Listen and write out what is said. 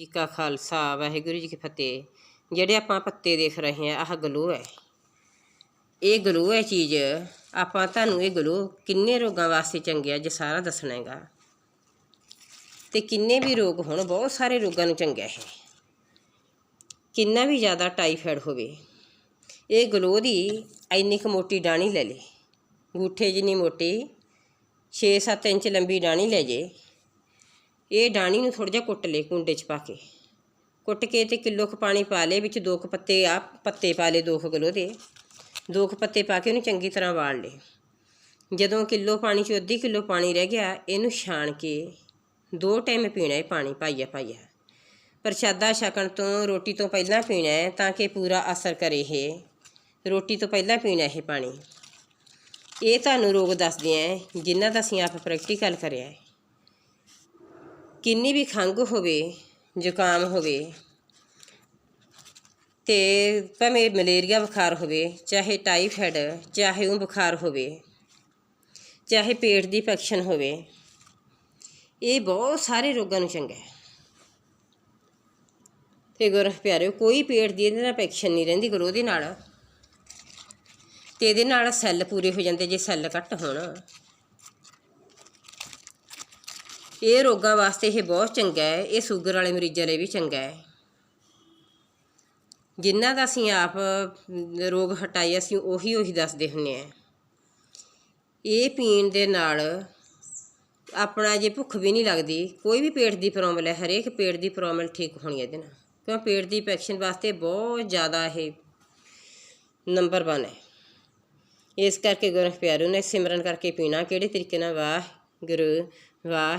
ਜੀ ਕਾ ਖਾਲਸਾ, ਵਾਹਿਗੁਰੂ ਜੀ ਕੀ ਫਤਿਹ। ਜਿਹੜੇ ਆਪਾਂ ਪੱਤੇ ਦੇਖ ਰਹੇ ਆ ਆਹ ਗਲੋ ਹੈ। ਇਹ ਗਲੋ ਹੈ ਚੀਜ਼। ਆਪਾਂ ਤੁਹਾਨੂੰ ਇਹ ਗਲੋ ਕਿੰਨੇ ਰੋਗਾਂ ਵਾਸਤੇ ਚੰਗਿਆ ਜੇ ਸਾਰਾ ਦੱਸਣਾ ਹੈਗਾ। ਤੇ ਕਿੰਨੇ ਵੀ ਰੋਗ ਹੋਣ, ਬਹੁਤ ਸਾਰੇ ਰੋਗਾਂ ਨੂੰ ਚੰਗਾ ਹੈ। ਕਿੰਨਾ ਵੀ ਜ਼ਿਆਦਾ ਟਾਈਫਾਇਡ ਹੋਵੇ, ਇਹ ਗਲੋ ਦੀ ਇੰਨੀ ਕੁ ਮੋਟੀ ਡਾਣੀ ਲੈ ਲੇ। ਗੂਠੇ ਜਿੰਨੀ ਮੋਟੀ 6-7 ਇੰਚ ਲੰਬੀ ਡਾਣੀ ਲੈ ਜੇ। ਇਹ ਡਾਣੀ ਨੂੰ ਥੋੜਾ ਜਿਹਾ ਕੁੱਟ ਲੈ ਕੁੰਡੇ 'ਚ ਪਾ ਕੇ। ਕੁੱਟ ਕੇ ਤੇ ਕਿਲੋ ਕੁ ਪਾਣੀ ਪਾ ਲੇ ਵਿੱਚ ਦੋ ਕੁ ਪੱਤੇ ਆ, ਪੱਤੇ ਪਾ ਲੇ ਦੋ ਕੁ ਗਲੋ ਦੇ। ਦੋ ਕੁ ਪੱਤੇ ਪਾ ਕੇ ਉਹਨੂੰ ਚੰਗੀ ਤਰ੍ਹਾਂ ਵਾਲ ਲੇ ਜਦੋਂ ਕਿਲੋ ਪਾਣੀ 'ਚ ਅੱਧੀ ਕਿਲੋ ਪਾਣੀ ਰਹਿ ਗਿਆ, ਇਹਨੂੰ ਛਾਣ ਕੇ ਦੋ ਟਾਈਮ ਪੀਣਾ ਹੈ ਪਾਣੀ ਪਾਈਆ ਪਾਈਆ। ਪ੍ਰਸ਼ਾਦਾ ਛਕਣ ਤੋਂ, ਰੋਟੀ ਤੋਂ ਪਹਿਲਾਂ ਪੀਣਾ ਹੈ ਤਾਂ ਕਿ ਪੂਰਾ ਅਸਰ ਕਰੇ ਇਹ। ਰੋਟੀ ਤੋਂ ਪਹਿਲਾਂ ਪੀਣਾ ਇਹ ਪਾਣੀ। ਇਹ ਤੁਹਾਨੂੰ ਰੋਗ ਦੱਸਦੇ ਆ ਜਿਨ੍ਹਾਂ ਦਾ ਅਸੀਂ ਆਪ ਪ੍ਰੈਕਟੀਕਲ ਕਰਿਆ ਹੈ। ਕਿੰਨੀ ਵੀ ਖੰਘ ਹੋਵੇ, ਜ਼ੁਕਾਮ ਹੋਵੇ ਤੇ ਭਾਵੇਂ ਮਲੇਰੀਆ ਬੁਖਾਰ ਹੋਵੇ, ਚਾਹੇ ਟਾਈਫਾਇਡ, ਚਾਹੇ ਉਹ ਬੁਖਾਰ ਹੋਵੇ, ਚਾਹੇ ਪੇਟ ਦੀ ਇਨਫੈਕਸ਼ਨ ਹੋਵੇ, ਇਹ ਬਹੁਤ ਸਾਰੇ ਰੋਗਾਂ ਨੂੰ ਚੰਗਾ ਹੈ। ਤੇ ਗੁਰ ਪਿਆਰਿਓ, ਕੋਈ ਪੇਟ ਦੀ ਇਹਦੇ ਨਾਲ ਇਨਫੈਕਸ਼ਨ ਨਹੀਂ ਰਹਿੰਦੀ, ਗੁਰੂ ਉਹਦੇ ਨਾਲ। ਤੇ ਇਹਦੇ ਨਾਲ ਸੈੱਲ ਪੂਰੇ ਹੋ ਜਾਂਦੇ, ਜੇ ਸੈੱਲ ਘੱਟ ਹੋਣ। ਇਹ ਰੋਗਾਂ ਵਾਸਤੇ ਇਹ ਬਹੁਤ ਚੰਗਾ ਹੈ, ਇਹ ਸ਼ੂਗਰ ਵਾਲੇ ਮਰੀਜ਼ਾਂ ਲਈ ਵੀ ਚੰਗਾ ਹੈ। ਜਿਨ੍ਹਾਂ ਦਾ ਅਸੀਂ ਆਪ ਰੋਗ ਹਟਾਈ, ਅਸੀਂ ਉਹੀ ਉਹੀ ਦੱਸਦੇ ਹੁੰਨੇ ਆ ਇਹ ਪੀਣ ਦੇ ਨਾਲ ਆਪਣਾ ਜੇ ਭੁੱਖ ਵੀ ਨਹੀਂ ਲੱਗਦੀ, ਕੋਈ ਵੀ ਪੇਟ ਦੀ ਪ੍ਰੋਬਲਮ ਹੈ, ਹਰੇਕ ਪੇਟ ਦੀ ਪ੍ਰੋਬਲਮ ਠੀਕ ਹੋਣੀ ਹੈ ਇਹਦੇ ਨਾਲ। ਕਿਉਂ? ਪੇਟ ਦੀ ਇਨਫੈਕਸ਼ਨ ਵਾਸਤੇ ਬਹੁਤ ਜ਼ਿਆਦਾ ਇਹ ਨੰਬਰ 1 ਹੈ। ਇਸ ਕਰਕੇ ਗੁਰੂ ਪਿਆਰੂ ਨੇ ਸਿਮਰਨ ਕਰਕੇ ਪੀਣਾ, ਕਿਹੜੇ ਤਰੀਕੇ ਨਾਲ? ਵਾਹ ਗੁਰ ਵਾਹ